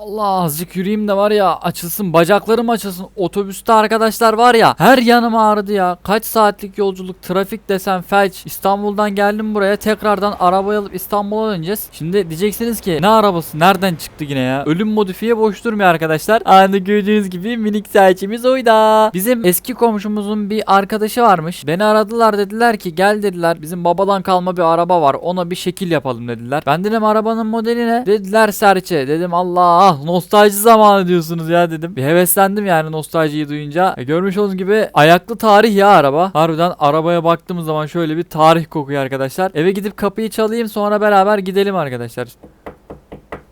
Allah azıcık yürüyeyim de var ya açılsın bacaklarım açılsın. Otobüste arkadaşlar var ya her yanım ağrıdı ya. Kaç saatlik yolculuk trafik desen felç. İstanbul'dan geldim buraya tekrardan arabayı alıp İstanbul'a döneceğiz. Şimdi diyeceksiniz ki ne arabası nereden çıktı yine ya. Ölüm modifiye boş durmuyor arkadaşlar. Aynı gördüğünüz gibi minik saçımız oyda. Bizim eski komşumuzun bir arkadaşı varmış. Beni aradılar dediler ki gel dediler bizim babadan kalma bir araba var ona bir şekil yapalım dediler. Ben dedim arabanın modeli ne? Dediler serçe. Dedim Allah nostalji zamanı diyorsunuz ya dedim. Bir heveslendim yani nostaljiyi duyunca. E, görmüş olduğunuz gibi ayaklı tarih ya araba. Harbiden arabaya baktığımız zaman şöyle bir tarih kokuyor arkadaşlar. Eve gidip kapıyı çalayım sonra beraber gidelim arkadaşlar.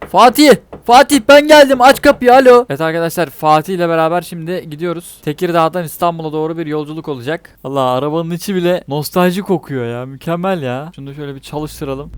Fatih! Fatih ben geldim aç kapıyı alo. Evet arkadaşlar Fatih ile beraber şimdi gidiyoruz. Tekirdağ'dan İstanbul'a doğru bir yolculuk olacak. Allah arabanın içi bile nostalji kokuyor ya mükemmel ya. Şunu da şöyle bir çalıştıralım.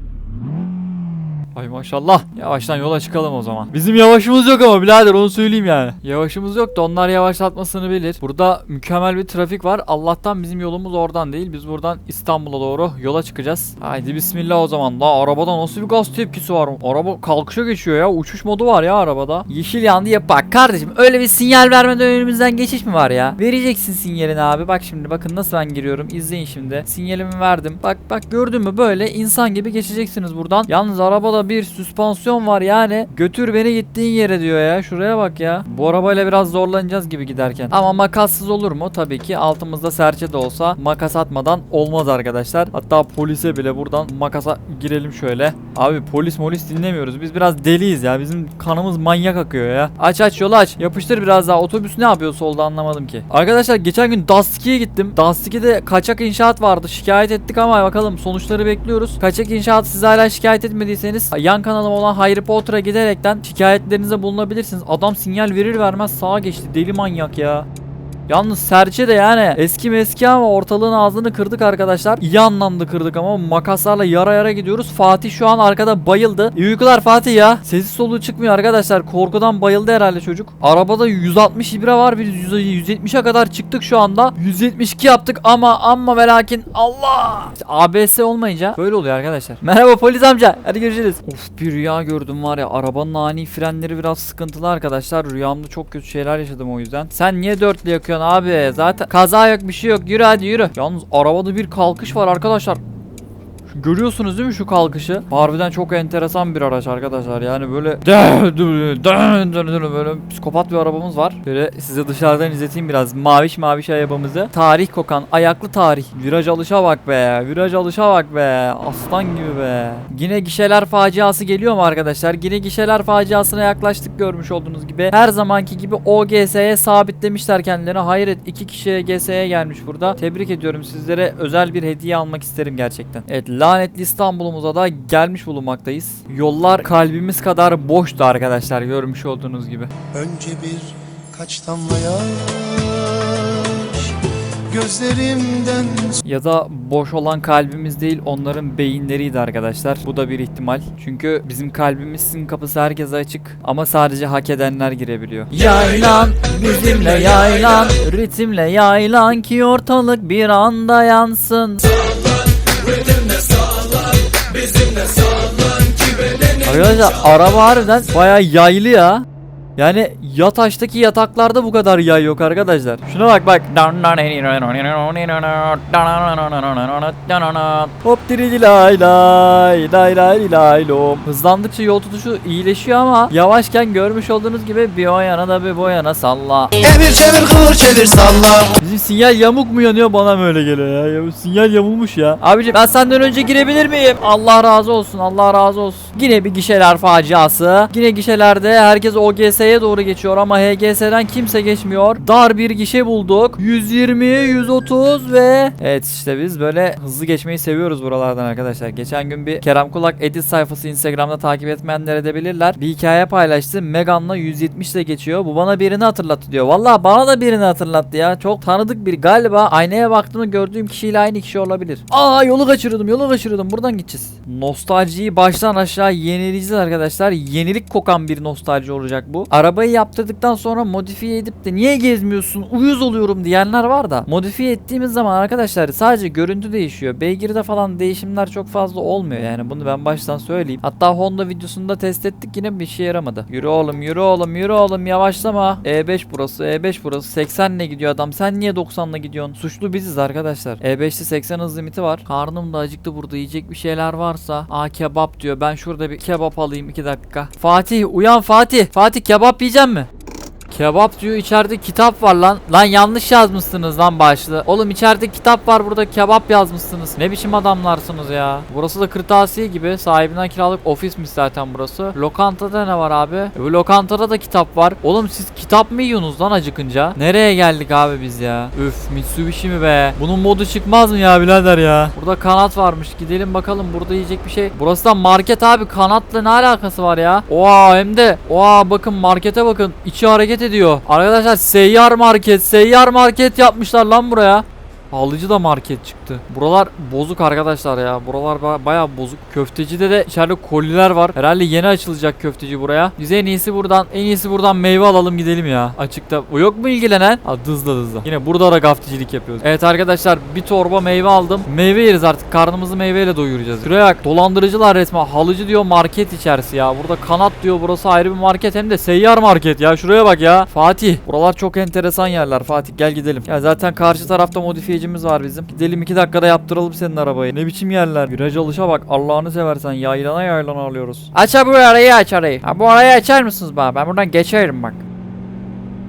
Ay maşallah. Yavaştan yola çıkalım o zaman. Bizim yavaşımız yok ama birader onu söyleyeyim yani. Yavaşımız yok da onlar yavaşlatmasını bilir. Burada mükemmel bir trafik var. Allah'tan bizim yolumuz oradan değil. Biz buradan İstanbul'a doğru yola çıkacağız. Haydi bismillah o zaman. La arabada nasıl bir gaz tepkisi var? Araba kalkışa geçiyor ya. Uçuş modu var ya arabada. Yeşil yandı ya. Bak kardeşim öyle bir sinyal vermeden önümüzden geçiş mi var ya? Vereceksin sinyalini abi. Bak şimdi bakın nasıl ben giriyorum. İzleyin şimdi. Sinyalimi verdim. Bak bak gördün mü böyle insan gibi geçeceksiniz buradan. Yalnız arabada bir süspansiyon var yani. Götür beni gittiğin yere diyor ya. Şuraya bak ya. Bu arabayla biraz zorlanacağız gibi giderken. Ama makassız olur mu? Tabii ki altımızda serçe de olsa makas atmadan olmaz arkadaşlar. Hatta polise bile buradan makasa girelim şöyle. Abi polis molis dinlemiyoruz. Biz biraz deliyiz ya. Bizim kanımız manyak akıyor ya. Aç aç yolu aç. Yapıştır biraz daha. Otobüs ne yapıyor solda anlamadım ki. Arkadaşlar geçen gün Dastiki'ye gittim. Dastiki'de kaçak inşaat vardı. Şikayet ettik ama bakalım sonuçları bekliyoruz. Kaçak inşaat siz hala şikayet etmediyseniz yan kanalım olan Harry Potter'a giderekten şikayetlerinize bulunabilirsiniz. Adam sinyal verir vermez sağa geçti. Deli manyak ya. Yalnız serçe de yani eski meski ama ortalığın ağzını kırdık arkadaşlar. İyi anlamda kırdık ama makaslarla yara yara gidiyoruz. Fatih şu an arkada bayıldı. İyi uykular Fatih ya. Sesi soluğu çıkmıyor arkadaşlar. Korkudan bayıldı herhalde çocuk. Arabada 160 ibre var. Biz 100 170'e kadar çıktık şu anda. 172 yaptık ama amma ve lakin Allah. İşte ABS olmayınca böyle oluyor arkadaşlar. Merhaba polis amca. Hadi görüşürüz. Of bir rüya gördüm var ya. Arabanın ani frenleri biraz sıkıntılı arkadaşlar. Rüyamda çok kötü şeyler yaşadım o yüzden. Sen niye dörtlü yakıyorsun abi? Zaten kaza yok bir şey yok. Yürü hadi yürü. Yalnız arabada bir kalkış var arkadaşlar. Görüyorsunuz değil mi şu kalkışı? Harbiden çok enteresan bir araç arkadaşlar. Yani böyle böyle psikopat bir arabamız var. Böyle size dışarıdan izleteyim biraz. Maviş maviş arabamızı. Tarih kokan ayaklı tarih. Viraj alışa bak be. Viraj alışa bak be. Aslan gibi be. Yine gişeler faciası geliyor mu arkadaşlar? Yine gişeler faciasına yaklaştık görmüş olduğunuz gibi. Her zamanki gibi OGS'ye sabitlemişler kendilerini. Hayret iki kişi GS'ye gelmiş burada. Tebrik ediyorum sizlere. Özel bir hediye almak isterim gerçekten. Evet lanetli İstanbul'umuza da gelmiş bulunmaktayız. Yollar kalbimiz kadar boştu arkadaşlar görmüş olduğunuz gibi. Önce bir kaç damla yaş Gözlerimden Ya da boş olan kalbimiz değil onların beyinleriydi arkadaşlar. Bu da bir ihtimal. Çünkü bizim kalbimizin kapısı herkese açık ama sadece hak edenler girebiliyor. Yaylan bizimle yaylan ritimle yaylan ki ortalık bir anda yansın. Arkadaşlar araba harbiden baya yaylı ya. Yani yataştaki yataklarda bu kadar yay yok arkadaşlar. Şuna bak bak. Hop diri lay lay lay lay lay lom. Hızlandıkça yol tutuşu iyileşiyor ama yavaşken görmüş olduğunuz gibi bir o yana da bir bu yana salla. Evir çevir kıvır çevir salla Bizim sinyal yamuk mu yanıyor bana mı öyle geliyor ya? sinyal yamulmuş ya. Abicim ben senden önce girebilir miyim? Allah razı olsun Allah razı olsun. Yine bir gişeler faciası. Yine gişelerde herkes OGS'ye doğru geçiyor ama HGS'den kimse geçmiyor. Dar bir gişe bulduk. 120, 130 ve... Evet işte biz böyle hızlı geçmeyi seviyoruz buralardan arkadaşlar. Geçen gün bir Kerem Kulak edit sayfası Instagram'da takip etmeyenler edebilirler. Bir hikaye paylaştı. Megan'la 170 ile geçiyor. Bu bana birini hatırlattı diyor. Valla bana da birini hatırlattı ya. Çok tanıdık bir galiba aynaya baktığımda gördüğüm kişiyle aynı kişi olabilir. Aa yolu kaçırıyordum yolu kaçırıyordum. Buradan gideceğiz. Nostaljiyi baştan aşağı yenileyeceğiz arkadaşlar. Yenilik kokan bir nostalji olacak bu. Arabayı yaptırdıktan sonra modifiye edip de niye gezmiyorsun uyuz oluyorum diyenler var da modifiye ettiğimiz zaman arkadaşlar sadece görüntü değişiyor. Beygirde falan değişimler çok fazla olmuyor yani bunu ben baştan söyleyeyim. Hatta Honda videosunda test ettik yine bir şey yaramadı. Yürü oğlum yürü oğlum yürü oğlum yavaşlama. E5 burası E5 burası 80 ile gidiyor adam sen niye 90 ile gidiyorsun? Suçlu biziz arkadaşlar. E5'te 80 hız limiti var. Karnım da acıktı burada yiyecek bir şeyler varsa. Aa kebap diyor ben şurada bir kebap alayım 2 dakika. Fatih uyan Fatih. Fatih kebap yiyecek mi? Kebap diyor içeride kitap var lan. Lan yanlış yazmışsınız lan başlığı. Oğlum içeride kitap var burada kebap yazmışsınız. Ne biçim adamlarsınız ya. Burası da kırtasiye gibi. Sahibinden kiralık ofismiş zaten burası. Lokantada ne var abi? E, bu lokantada da kitap var. Oğlum siz kitap mı yiyorsunuz lan acıkınca? Nereye geldik abi biz ya? Üf Mitsubishi mi be? Bunun modu çıkmaz mı ya birader ya? Burada kanat varmış. Gidelim bakalım burada yiyecek bir şey. Burası da market abi. Kanatla ne alakası var ya? Oha hem de. Oha bakın markete bakın. İçi hareket ediyor. Arkadaşlar seyyar market. Seyyar market yapmışlar lan buraya. Halıcı da market çıktı. Buralar bozuk arkadaşlar ya. Buralar ba- bayağı bozuk. Köftecide de içeride koliler var. Herhalde yeni açılacak köfteci buraya. Biz en iyisi buradan en iyisi buradan meyve alalım gidelim ya. Açıkta. O yok mu ilgilenen? Ha hızlı hızlı. Yine burada da gaftecilik yapıyoruz. Evet arkadaşlar bir torba meyve aldım. Meyve yeriz artık. Karnımızı meyveyle doyuracağız. Şuraya bak. Dolandırıcılar resmen. Halıcı diyor market içerisi ya. Burada kanat diyor. Burası ayrı bir market. Hem de seyyar market ya. Şuraya bak ya. Fatih. Buralar çok enteresan yerler. Fatih gel gidelim. Ya zaten karşı tarafta modifiyecimiz var bizim. Gidelim iki dakikada yaptıralım senin arabayı. Ne biçim yerler. Viraj alışa bak. Allah'ını seversen yaylana yaylana alıyoruz. Aç ha bu arayı aç arayı. Ha bu arayı açar mısınız bana? Ben buradan geçerim bak.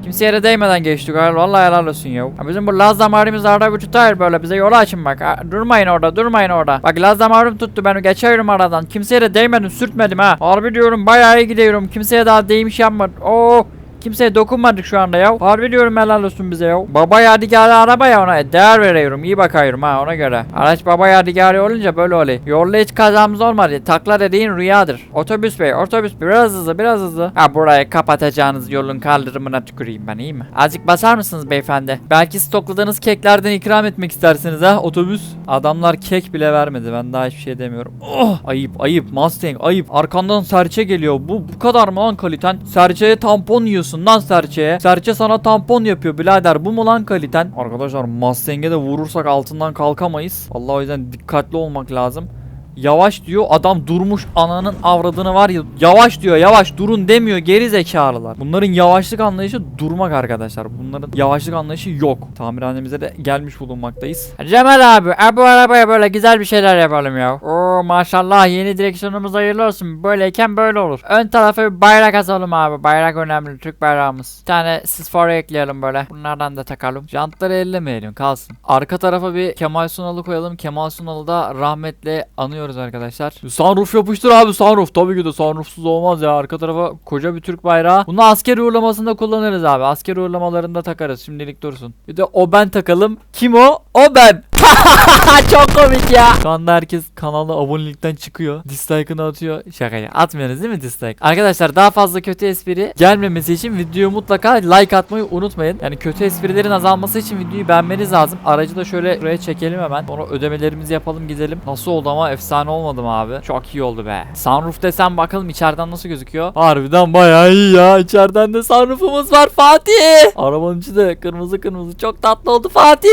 Kimse yere değmeden geçtik. Vallahi helal olsun ya. Ha, Bizim bu Laz damarımız arada bir tutar böyle. Bize yolu açın bak. Ha, durmayın orada durmayın orada. Bak Laz damarım tuttu. Ben geçiyorum aradan. Kimseye de değmedim sürtmedim ha. Harbi diyorum bayağı iyi gidiyorum. Kimseye daha değmiş yapmadım. Oo. Kimseye dokunmadık şu anda ya. Harbi diyorum helal olsun bize ya. Baba yadigarı araba ya ona değer veriyorum. iyi bakıyorum ha ona göre. Araç baba yadigarı olunca böyle oluyor. Yolda hiç kazamız olmadı. Takla dediğin rüyadır. Otobüs bey otobüs biraz hızlı biraz hızlı. Ha burayı kapatacağınız yolun kaldırımına tüküreyim ben iyi mi? Azıcık basar mısınız beyefendi? Belki stokladığınız keklerden ikram etmek istersiniz ha otobüs. Adamlar kek bile vermedi ben daha hiçbir şey demiyorum. Oh ayıp ayıp Mustang ayıp. Arkandan serçe geliyor. Bu bu kadar mı lan kaliten? Serçeye tampon yiyorsun lan serçeye. Serçe sana tampon yapıyor birader. Bu mu lan kaliten? Arkadaşlar Mustang'e de vurursak altından kalkamayız. Vallahi o yüzden dikkatli olmak lazım. Yavaş diyor adam durmuş ananın avradını var ya yavaş diyor yavaş durun demiyor geri zekalılar. Bunların yavaşlık anlayışı durmak arkadaşlar. Bunların yavaşlık anlayışı yok. Tamirhanemize de gelmiş bulunmaktayız. Cemal abi bu arabaya böyle güzel bir şeyler yapalım ya. Oo maşallah yeni direksiyonumuz hayırlı olsun. Böyleyken böyle olur. Ön tarafa bir bayrak asalım abi. Bayrak önemli Türk bayrağımız. Bir tane sisfora ekleyelim böyle. Bunlardan da takalım. Jantları ellemeyelim kalsın. Arka tarafa bir Kemal Sunal'ı koyalım. Kemal Sunal'ı da rahmetle anıyoruz arkadaşlar. Sunroof yapıştır abi sunroof. Tabii ki de sunroofsuz olmaz ya. Arka tarafa koca bir Türk bayrağı. Bunu asker uğurlamasında kullanırız abi. Asker uğurlamalarında takarız. Şimdilik dursun. Bir de o ben takalım. Kim o? O ben. Çok komik ya. Şu anda herkes kanala abonelikten çıkıyor. Dislike'ını atıyor. Şaka ya. Atmıyorsunuz değil mi dislike? Arkadaşlar daha fazla kötü espri gelmemesi için videoyu mutlaka like atmayı unutmayın. Yani kötü esprilerin azalması için videoyu beğenmeniz lazım. Aracı da şöyle buraya çekelim hemen. Sonra ödemelerimizi yapalım gidelim. Nasıl oldu ama efsane olmadı mı abi? Çok iyi oldu be. Sunroof desem bakalım içeriden nasıl gözüküyor. Harbiden bayağı iyi ya. İçeriden de sunroofumuz var Fatih. Arabanın içi de kırmızı kırmızı. Çok tatlı oldu Fatih.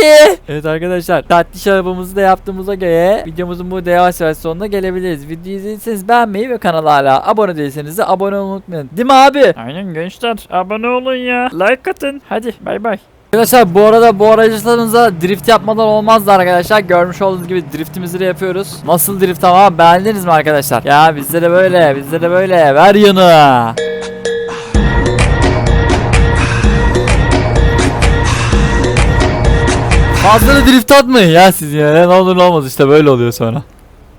Evet arkadaşlar tatlış arabamızı da yaptığımıza göre videomuzun bu yavaş yavaş sonuna gelebiliriz. Videoyu izlediyseniz beğenmeyi ve kanala hala abone değilseniz de abone olmayı unutmayın. Değil mi abi? Aynen gençler abone olun ya. Like atın. Hadi bay bay. Arkadaşlar bu arada bu aracımıza drift yapmadan olmazdı arkadaşlar. Görmüş olduğunuz gibi driftimizi de yapıyoruz. Nasıl drift ama beğendiniz mi arkadaşlar? Ya bizde de böyle bizde de böyle ver yanı. Fazla da drift atmayın ya siz ya. Ne olur ne olmaz işte böyle oluyor sonra.